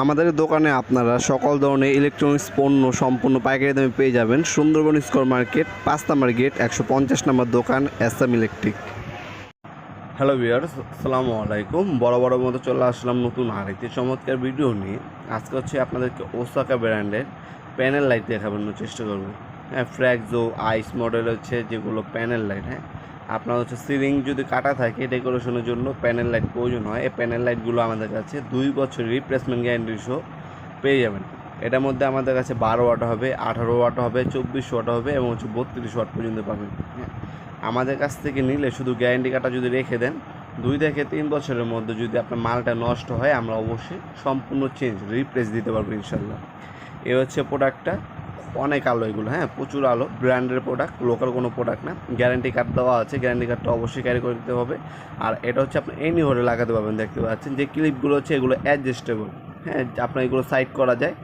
আমাদের দোকানে আপনারা সকল ধরনের ইলেকট্রনিক্স পণ্য সম্পূর্ণ পাইকারি দামে পেয়ে যাবেন। সুন্দরবন স্কোয়ার মার্কেট, পাঁচ নাম্বার গেট, একশো পঞ্চাশ নাম্বার দোকান, এসএম ইলেকট্রিক। হ্যালো ভিউয়ার্স, আসসালামু আলাইকুম। বড় বড় মতো চলে আসলাম নতুন আরেকটি চমৎকার ভিডিও নিয়ে। আজকে হচ্ছে আপনাদেরকে ওসাকা ব্র্যান্ডের প্যানেল লাইট দেখানোর চেষ্টা করব। হ্যাঁ ফ্র্যাকজো আইস মডেল হচ্ছে যেগুলো প্যানেল লাইট হ্যাঁ। আপনার হচ্ছে সিলিং যদি কাটা থাকে ডেকোরেশনের জন্য প্যানেল লাইট প্রয়োজন হয়, এই প্যানেল লাইটগুলো আমাদের কাছে দুই বছর রিপ্লেসমেন্ট গ্যারান্টি সহ পেয়ে যাবেন। এটার মধ্যে আমাদের কাছে বারো ওয়াট হবে, আঠারো ওয়াট হবে, চব্বিশ ওয়াট হবে এবং হচ্ছে বত্রিশ ওয়াট পর্যন্ত পাবেন। আমাদের কাছ থেকে নিলে শুধু গ্যারান্টি কাটা যদি রেখে দেন, দুই থেকে তিন বছরের মধ্যে যদি আপনার মালটা নষ্ট হয়, আমরা অবশ্যই সম্পূর্ণ চেঞ্জ রিপ্লেস দিতে পারব ইনশাল্লাহ। এ হচ্ছে প্রোডাক্টটা অনেক আলো এগুলো হ্যাঁ প্রচুর আলো। ব্র্যান্ডের প্রোডাক্ট লোকাল কোনো প্রোডাক্ট না। গ্যারান্টি কার্ড দেওয়া আছে গ্যারান্টি কার্ডটা অবশ্যই ক্যারি করে দিতে হবে। আর এটা হচ্ছে আপনি এনি হোলে লাগাতে পারবেন, দেখতে পাচ্ছেন। যে ক্লিপগুলো হচ্ছে এগুলো অ্যাডজাস্টেবল হ্যাঁ আপনার এগুলো সাইড করা যায়।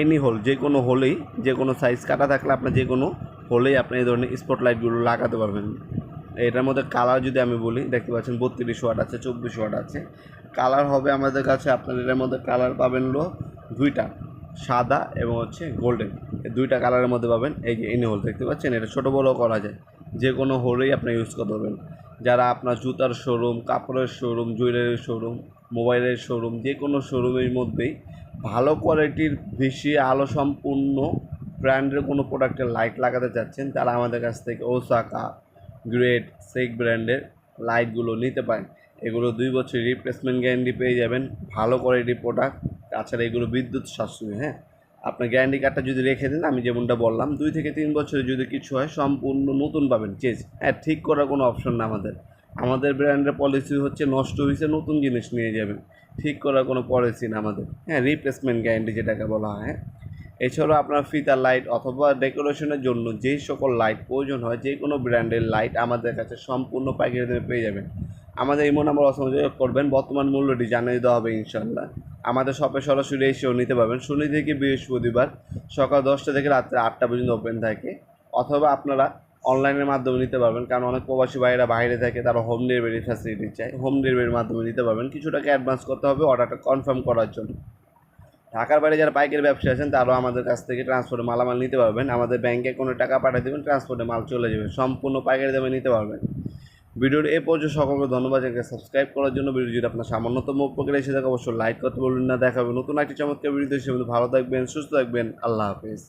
এনি হোল যে কোনো হোলেই যে কোনো সাইজ কাটা থাকলে আপনার যে কোনো হোলেই আপনি এই ধরনের স্পটলাইটগুলো লাগাতে পারবেন। এটার মধ্যে কালার যদি আমি বলি, দেখতে পাচ্ছেন বত্রিশ ওয়াট আছে, চব্বিশ ওয়াট আছে। কালার হবে আমাদের কাছে, আপনার এটার মধ্যে কালার পাবেন হলো দুইটা, সাদা এবং হচ্ছে গোল্ডেন দুইটা কালারের মধ্যে পাবেন। এই যে এনে হোল দেখতে পাচ্ছেন, এটা ছোটো বড়ো করা যায়। যে কোনো হোলেই আপনি ইউজ করতে পারবেন। যারা আপনার জুতার শোরুম কাপড়ের শোরুম জুয়েলারির শোরুম মোবাইলের শোরুম যে কোনো শোরুমের মধ্যেই ভালো কোয়ালিটির বেশি আলো সম্পূর্ণ ব্র্যান্ডের কোনো প্রোডাক্টের লাইট লাগাতে চাচ্ছেন, তারা আমাদের কাছ থেকে ওসাকা গ্রেট সেক ব্র্যান্ডের লাইটগুলো নিতে পারেন। এগুলো দুই বছর রিপ্লেসমেন্ট গ্যারান্টি পেয়ে যাবেন। ভালো কোয়ালিটির প্রোডাক্ট তাছাড়া এগুলো বিদ্যুৎ সাশ্রয়ী হ্যাঁ? আপনার গ্যারান্টি কার্ডটা যদি রেখে দেন, আমি যেমনটা বললাম, দুই থেকে তিন বছরে যদি কিছু হয়, সম্পূর্ণ নতুন পাবেন চেঞ্জ হ্যাঁ ঠিক করার কোনো অপশন না আমাদের। আমাদের ব্র্যান্ডের পলিসি হচ্ছে নষ্ট হয়েছে নতুন জিনিস নিয়ে যাবেন। ঠিক করার কোনো পলিসি না আমাদের। হ্যাঁ রিপ্লেসমেন্ট গ্যারান্টি যেটাকে বলা হয়। হ্যাঁ এছাড়াও আপনার ফিতা লাইট অথবা ডেকোরেশনের জন্য যেই সকল লাইট প্রয়োজন হয়, যে কোনো ব্র্যান্ডের লাইট আমাদের কাছে সম্পূর্ণ পাইকারি দামে পেয়ে যাবেন। আমাদের ইমো নাম্বার অসংযোগ করবেন, বর্তমান মূল্যটি জানিয়ে দেওয়া হবে ইনশাল্লাহ আমাদের শপে সরাসরি এসেও নিতে পারবেন। শনি থেকে বৃহস্পতিবার সকাল দশটা থেকে রাত্রে আটটা পর্যন্ত ওপেন থাকে। অথবা আপনারা অনলাইনের মাধ্যমে নিতে পারবেন। কারণ অনেক প্রবাসী ভাইয়েরা বাইরে থাকে, তারা হোম ডেলিভারি ফ্যাসিলিটি চায়। হোম ডেলিভারির মাধ্যমে নিতে পারবেন। কিছু টাকা অ্যাডভান্স করতে হবে অর্ডারটা কনফার্ম করার জন্য। ঢাকার বাইরে যারা পাইকারি ব্যবসা আছেন, তারাও আমাদের কাছ থেকে ট্রান্সপোর্টে মালামাল নিতে পারবেন। আমাদের ব্যাংকে কোনো টাকা পাঠিয়ে দেবেন ট্রান্সপোর্টে মাল চলে যাবে। সম্পূর্ণ পাইকারি দামে নিতে পারবেন। ভিডিওর এ পর্যন্ত সকলকে ধন্যবাদ জানাই। সাবস্ক্রাইব করার জন্য ভিডিও যদি আপনার সামান্যতম উপকারে এসে থাকে, অবশ্যই লাইক করতে বলবেন না। দেখাবে নতুন একটি চমৎকার ভিডিও হিসেবে ভালো থাকবেন, সুস্থ থাকবেন। আল্লাহ হাফেজ।